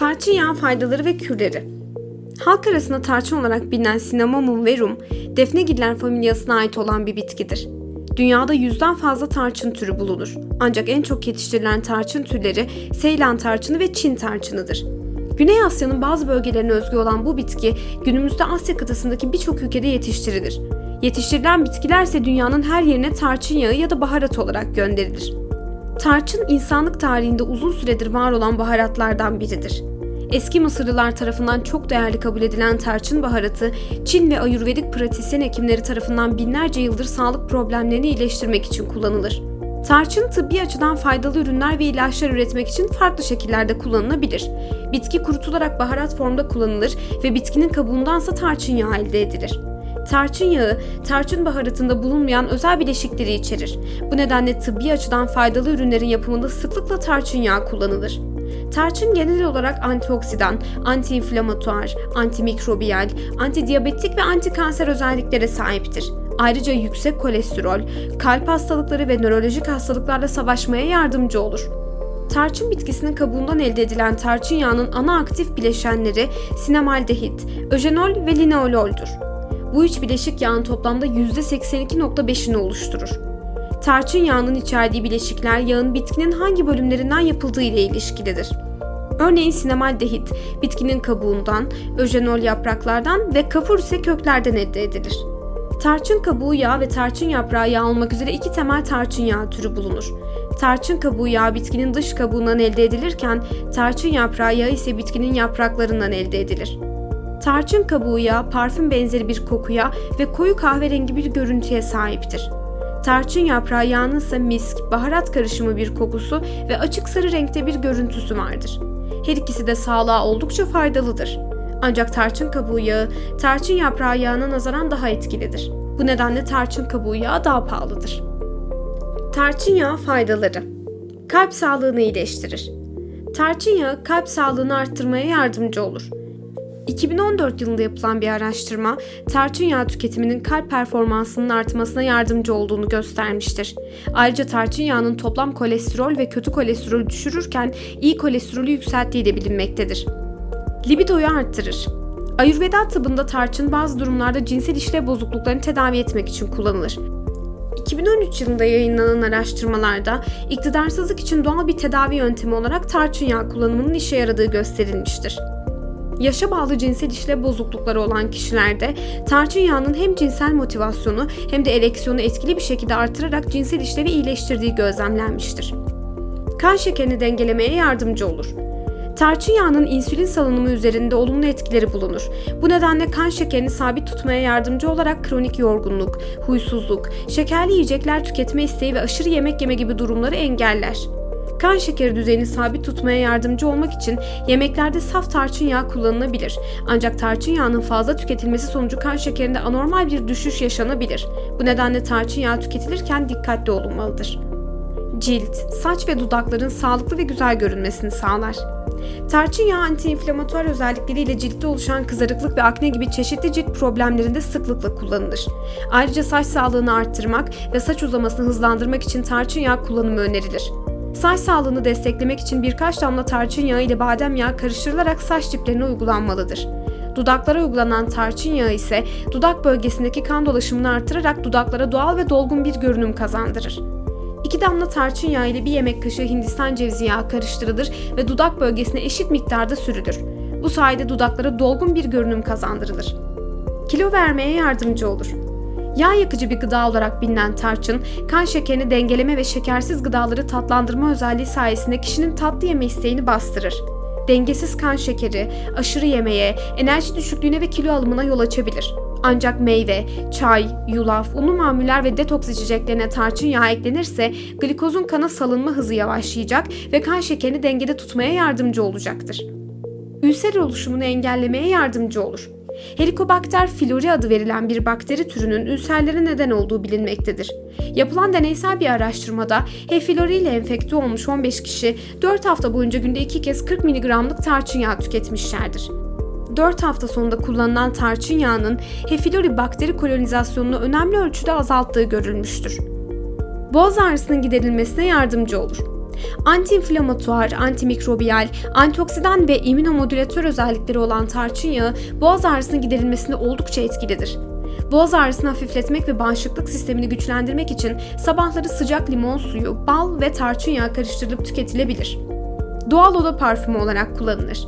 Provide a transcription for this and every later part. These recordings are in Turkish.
Tarçın yağı faydaları ve kürleri. Halk arasında tarçın olarak bilinen Cinnamomum verum, defnegiller familyasına ait olan bir bitkidir. Dünyada yüzden fazla tarçın türü bulunur. Ancak en çok yetiştirilen tarçın türleri Seylan tarçını ve Çin tarçınıdır. Güney Asya'nın bazı bölgelerine özgü olan bu bitki günümüzde Asya kıtasındaki birçok ülkede yetiştirilir. Yetiştirilen bitkiler ise dünyanın her yerine tarçın yağı ya da baharat olarak gönderilir. Tarçın insanlık tarihinde uzun süredir var olan baharatlardan biridir. Eski Mısırlılar tarafından çok değerli kabul edilen tarçın baharatı, Çin ve Ayurvedik pratisyen hekimleri tarafından binlerce yıldır sağlık problemlerini iyileştirmek için kullanılır. Tarçın tıbbi açıdan faydalı ürünler ve ilaçlar üretmek için farklı şekillerde kullanılabilir. Bitki kurutularak baharat formda kullanılır ve bitkinin kabuğundansa tarçın yağı elde edilir. Tarçın yağı, tarçın baharatında bulunmayan özel bileşikleri içerir. Bu nedenle tıbbi açıdan faydalı ürünlerin yapımında sıklıkla tarçın yağı kullanılır. Tarçın genel olarak antioksidan, antiinflamatuar, antimikrobiyal, antidiyabetik ve antikanser özelliklere sahiptir. Ayrıca yüksek kolesterol, kalp hastalıkları ve nörolojik hastalıklarla savaşmaya yardımcı olur. Tarçın bitkisinin kabuğundan elde edilen tarçın yağının ana aktif bileşenleri sinamaldehit, öjenol ve lineololdur. Bu üç bileşik yağın toplamda %82.5'ini oluşturur. Tarçın yağının içerdiği bileşikler yağın bitkinin hangi bölümlerinden yapıldığı ile ilişkilidir. Örneğin sinamaldehit bitkinin kabuğundan, öjenol yapraklardan ve kafur ise köklerden elde edilir. Tarçın kabuğu yağı ve tarçın yaprağı yağı olmak üzere iki temel tarçın yağı türü bulunur. Tarçın kabuğu yağı bitkinin dış kabuğundan elde edilirken tarçın yaprağı yağı ise bitkinin yapraklarından elde edilir. Tarçın kabuğu yağı parfüm benzeri bir kokuya ve koyu kahverengi bir görüntüye sahiptir. Tarçın yaprağı yağının misk, baharat karışımı bir kokusu ve açık sarı renkte bir görüntüsü vardır. Her ikisi de sağlığa oldukça faydalıdır. Ancak tarçın kabuğu yağı, tarçın yaprağı yağına nazaran daha etkilidir. Bu nedenle tarçın kabuğu yağı daha pahalıdır. Tarçın yağı faydaları Kalp sağlığını iyileştirir. Tarçın yağı kalp sağlığını arttırmaya yardımcı olur. 2014 yılında yapılan bir araştırma, tarçın yağı tüketiminin kalp performansının artmasına yardımcı olduğunu göstermiştir. Ayrıca tarçın yağının toplam kolesterol ve kötü kolesterolü düşürürken iyi kolesterolü yükselttiği de bilinmektedir. Libidoyu arttırır. Ayurveda tıbbında tarçın bazı durumlarda cinsel işlev bozukluklarını tedavi etmek için kullanılır. 2013 yılında yayınlanan araştırmalarda iktidarsızlık için doğal bir tedavi yöntemi olarak tarçın yağı kullanımının işe yaradığı gösterilmiştir. Yaşa bağlı cinsel işlev bozuklukları olan kişilerde tarçın yağının hem cinsel motivasyonu hem de ereksiyonu etkili bir şekilde artırarak cinsel işlevi iyileştirdiği gözlemlenmiştir. Kan şekerini dengelemeye yardımcı olur. Tarçın yağının insülin salınımı üzerinde olumlu etkileri bulunur. Bu nedenle kan şekerini sabit tutmaya yardımcı olarak kronik yorgunluk, huysuzluk, şekerli yiyecekler tüketme isteği ve aşırı yemek yeme gibi durumları engeller. Kan şekeri düzeyini sabit tutmaya yardımcı olmak için yemeklerde saf tarçın yağı kullanılabilir. Ancak tarçın yağının fazla tüketilmesi sonucu kan şekerinde anormal bir düşüş yaşanabilir. Bu nedenle tarçın yağı tüketilirken dikkatli olunmalıdır. Cilt, saç ve dudakların sağlıklı ve güzel görünmesini sağlar. Tarçın yağı antiinflamatuar özellikleriyle ciltte oluşan kızarıklık ve akne gibi çeşitli cilt problemlerinde sıklıkla kullanılır. Ayrıca saç sağlığını arttırmak ve saç uzamasını hızlandırmak için tarçın yağı kullanımı önerilir. Saç sağlığını desteklemek için birkaç damla tarçın yağı ile badem yağı karıştırılarak saç diplerine uygulanmalıdır. Dudaklara uygulanan tarçın yağı ise dudak bölgesindeki kan dolaşımını artırarak dudaklara doğal ve dolgun bir görünüm kazandırır. 2 damla tarçın yağı ile bir yemek kaşığı Hindistan cevizi yağı karıştırılır ve dudak bölgesine eşit miktarda sürülür. Bu sayede dudaklara dolgun bir görünüm kazandırılır. Kilo vermeye yardımcı olur. Yağ yakıcı bir gıda olarak bilinen tarçın, kan şekerini dengeleme ve şekersiz gıdaları tatlandırma özelliği sayesinde kişinin tatlı yeme isteğini bastırır. Dengesiz kan şekeri, aşırı yemeye, enerji düşüklüğüne ve kilo alımına yol açabilir. Ancak meyve, çay, yulaf, unlu mamuller ve detoks içeceklerine tarçın yağı eklenirse glikozun kana salınma hızı yavaşlayacak ve kan şekerini dengede tutmaya yardımcı olacaktır. Ülser oluşumunu engellemeye yardımcı olur. Helicobacter pylori adı verilen bir bakteri türünün ülserlere neden olduğu bilinmektedir. Yapılan deneysel bir araştırmada H. pylori ile enfekte olmuş 15 kişi 4 hafta boyunca günde 2 kez 40 mg'lık tarçın yağı tüketmişlerdir. 4 hafta sonunda kullanılan tarçın yağının H. pylori bakteri kolonizasyonunu önemli ölçüde azalttığı görülmüştür. Boğaz ağrısının giderilmesine yardımcı olur. Antiinflamatuar, antimikrobiyal, antioksidan ve immünomodülatör özellikleri olan tarçın yağı boğaz ağrısının giderilmesinde oldukça etkilidir. Boğaz ağrısını hafifletmek ve bağışıklık sistemini güçlendirmek için sabahları sıcak limon suyu, bal ve tarçın yağı karıştırılıp tüketilebilir. Doğal oda parfümü olarak kullanılır.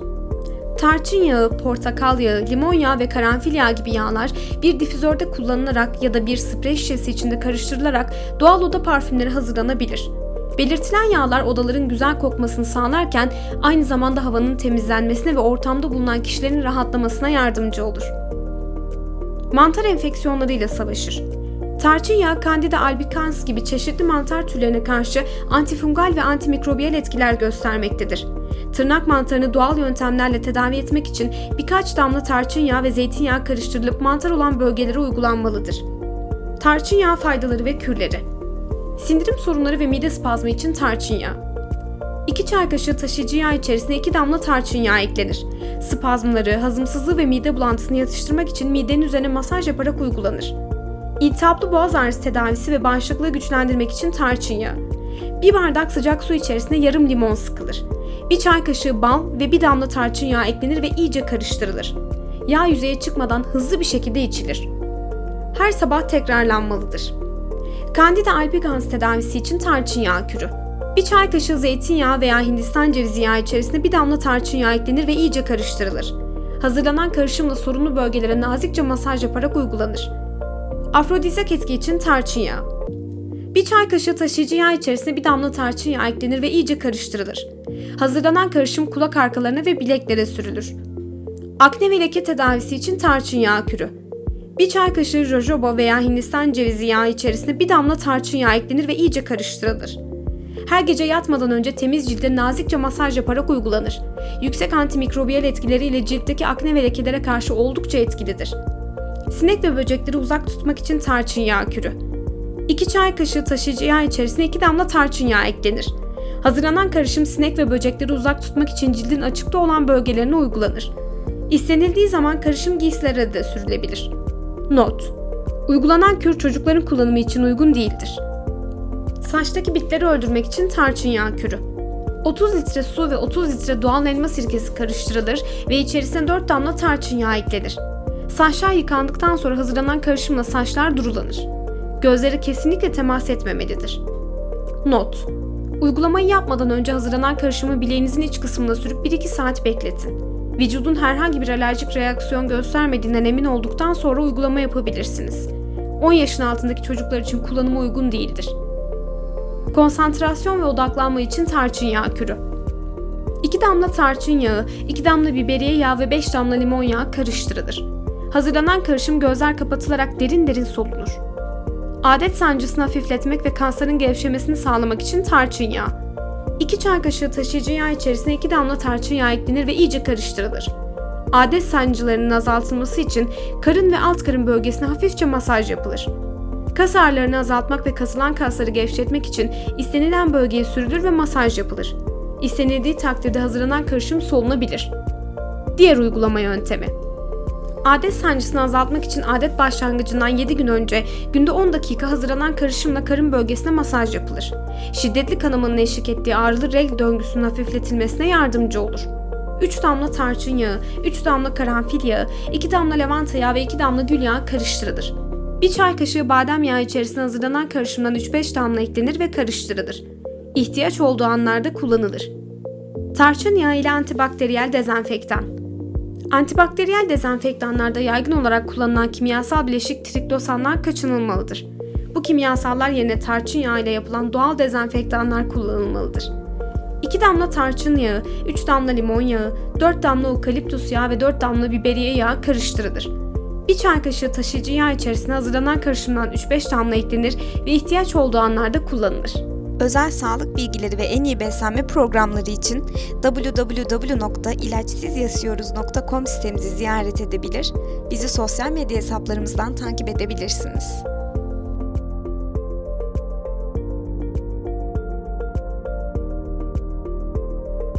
Tarçın yağı, portakal yağı, limon yağı ve karanfil yağı gibi yağlar bir difüzörde kullanılarak ya da bir sprey şişesi içinde karıştırılarak doğal oda parfümleri hazırlanabilir. Belirtilen yağlar odaların güzel kokmasını sağlarken aynı zamanda havanın temizlenmesine ve ortamda bulunan kişilerin rahatlamasına yardımcı olur. Mantar enfeksiyonlarıyla savaşır. Tarçın yağı Candida albicans gibi çeşitli mantar türlerine karşı antifungal ve antimikrobiyal etkiler göstermektedir. Tırnak mantarını doğal yöntemlerle tedavi etmek için birkaç damla tarçın yağı ve zeytinyağı karıştırılıp mantar olan bölgelere uygulanmalıdır. Tarçın yağı faydaları ve kürleri Sindirim sorunları ve mide spazmı için tarçın yağı 2 çay kaşığı taşıyıcı yağ içerisine 2 damla tarçın yağı eklenir. Spazmları, hazımsızlığı ve mide bulantısını yatıştırmak için midenin üzerine masaj yaparak uygulanır. İltihaplı boğaz ağrısı tedavisi ve bağışıklığı güçlendirmek için tarçın yağı. Bir bardak sıcak su içerisine yarım limon sıkılır. Bir çay kaşığı bal ve bir damla tarçın yağı eklenir ve iyice karıştırılır. Yağ yüzeye çıkmadan hızlı bir şekilde içilir. Her sabah tekrarlanmalıdır. Candida albicans tedavisi için tarçın yağı kürü. Bir çay kaşığı zeytinyağı veya Hindistan cevizi yağı içerisine bir damla tarçın yağı eklenir ve iyice karıştırılır. Hazırlanan karışımla sorunlu bölgelere nazikçe masaj yaparak uygulanır. Afrodizyak etki için tarçın yağı. Bir çay kaşığı taşıyıcı yağ içerisine bir damla tarçın yağı eklenir ve iyice karıştırılır. Hazırlanan karışım kulak arkalarına ve bileklere sürülür. Akne ve leke tedavisi için tarçın yağı kürü. Bir çay kaşığı jojoba veya Hindistan cevizi yağı içerisine bir damla tarçın yağı eklenir ve iyice karıştırılır. Her gece yatmadan önce temiz cilde nazikçe masaj yaparak uygulanır. Yüksek antimikrobiyal etkileriyle ciltteki akne ve lekelere karşı oldukça etkilidir. Sinek ve böcekleri uzak tutmak için tarçın yağı kürü. 2 çay kaşığı taşıyıcı yağ içerisine 2 damla tarçın yağı eklenir. Hazırlanan karışım sinek ve böcekleri uzak tutmak için cildin açıkta olan bölgelerine uygulanır. İstenildiği zaman karışım giysilere de sürülebilir. Not: Uygulanan kür çocukların kullanımı için uygun değildir. Saçtaki bitleri öldürmek için tarçın yağı kürü. 30 litre su ve 30 litre doğal elma sirkesi karıştırılır ve içerisine 4 damla tarçın yağı eklenir. Saçlar yıkandıktan sonra hazırlanan karışımla saçlar durulanır. Gözleri kesinlikle temas etmemelidir. Not: Uygulamayı yapmadan önce hazırlanan karışımı bileğinizin iç kısmına sürüp 1-2 saat bekletin. Vücudun herhangi bir alerjik reaksiyon göstermediğinden emin olduktan sonra uygulama yapabilirsiniz. 10 yaşın altındaki çocuklar için kullanıma uygun değildir. Konsantrasyon ve odaklanma için tarçın yağı kürü. 2 damla tarçın yağı, 2 damla biberiye yağı ve 5 damla limon yağı karıştırılır. Hazırlanan karışım gözler kapatılarak derin derin solunur. Adet sancısını hafifletmek ve kasların gevşemesini sağlamak için tarçın yağı. 2 çay kaşığı taşıyıcı yağ içerisine 2 damla tarçın yağı eklenir ve iyice karıştırılır. Adet sancılarının azaltılması için karın ve alt karın bölgesine hafifçe masaj yapılır. Kas ağrılarını azaltmak ve kasılan kasları gevşetmek için istenilen bölgeye sürülür ve masaj yapılır. İstenildiği takdirde hazırlanan karışım solunabilir. Diğer uygulama yöntemi. Adet sancısını azaltmak için adet başlangıcından 7 gün önce günde 10 dakika hazırlanan karışımla karın bölgesine masaj yapılır. Şiddetli kanamanın eşlik ettiği ağrılı regl döngüsünün hafifletilmesine yardımcı olur. 3 damla tarçın yağı, 3 damla karanfil yağı, 2 damla lavanta yağı ve 2 damla gül yağı karıştırılır. Bir çay kaşığı badem yağı içerisine hazırlanan karışımdan 3-5 damla eklenir ve karıştırılır. İhtiyaç olduğu anlarda kullanılır. Tarçın yağı ile antibakteriyel dezenfektan. Antibakteriyel dezenfektanlarda yaygın olarak kullanılan kimyasal bileşik triklosanlar kaçınılmalıdır. Bu kimyasallar yerine tarçın yağı ile yapılan doğal dezenfektanlar kullanılmalıdır. 2 damla tarçın yağı, 3 damla limon yağı, 4 damla okaliptus yağı ve 4 damla biberiye yağı karıştırılır. Bir çay kaşığı taşıyıcı yağ içerisine hazırlanan karışımdan 3-5 damla eklenir ve ihtiyaç olduğu anlarda kullanılır. Özel sağlık bilgileri ve en iyi beslenme programları için www.ilaçsızyaşıyoruz.com sitemizi ziyaret edebilir, bizi sosyal medya hesaplarımızdan takip edebilirsiniz.